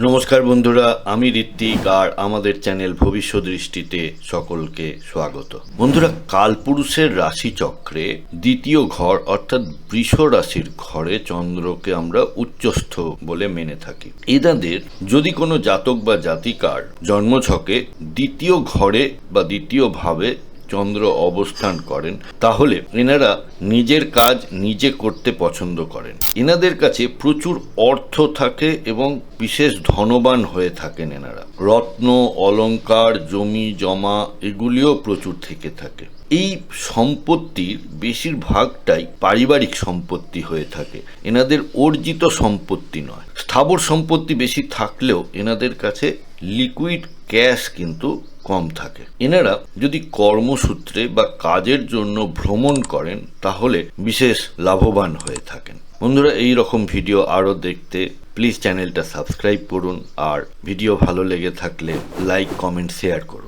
নমস্কার বন্ধুরা, আমি ঋত্বিক আর আমাদের চ্যানেল ভবিষ্যৎ দৃষ্টিতে সকলকে স্বাগত। বন্ধুরা, কালপুরুষের রাশিচক্রে দ্বিতীয় ঘর অর্থাৎ বৃষ রাশির ঘরে চন্দ্রকে আমরা উচ্চস্থ বলে মেনে থাকি। এনাদের যদি কোনো জাতক বা জাতিকার জন্মছকে দ্বিতীয় ঘরে বা দ্বিতীয় ভাবে চন্দ্র অবস্থান করেন, তাহলে এনারা নিজের কাজ নিজে করতে পছন্দ করেন। এনাদের কাছে প্রচুর অর্থ থাকে এবং বিশেষ ধনবান হয়ে থাকেন এনারা। রত্ন অলংকার জমি, জমা, এগুলিও প্রচুর থেকে থাকে। এই সম্পত্তির বেশিরভাগটাই পারিবারিক সম্পত্তি হয়ে থাকে। এনাদের অর্জিত সম্পত্তি নয়। স্থাবর সম্পত্তি বেশি থাকলেও এনাদের কাছে লিকুইড ক্যাশ কিন্তু কম থাকে। এনারা যদি কর্মসূত্রে বা কাজের জন্য ভ্রমণ করেন, তাহলে বিশেষ লাভবান হয়ে থাকেন। বন্ধুরা, এই রকম ভিডিও আরও দেখতে প্লিজ চ্যানেলটা সাবস্ক্রাইব করুন। আর ভিডিও ভালো লেগে থাকলে লাইক কমেন্ট শেয়ার করুন।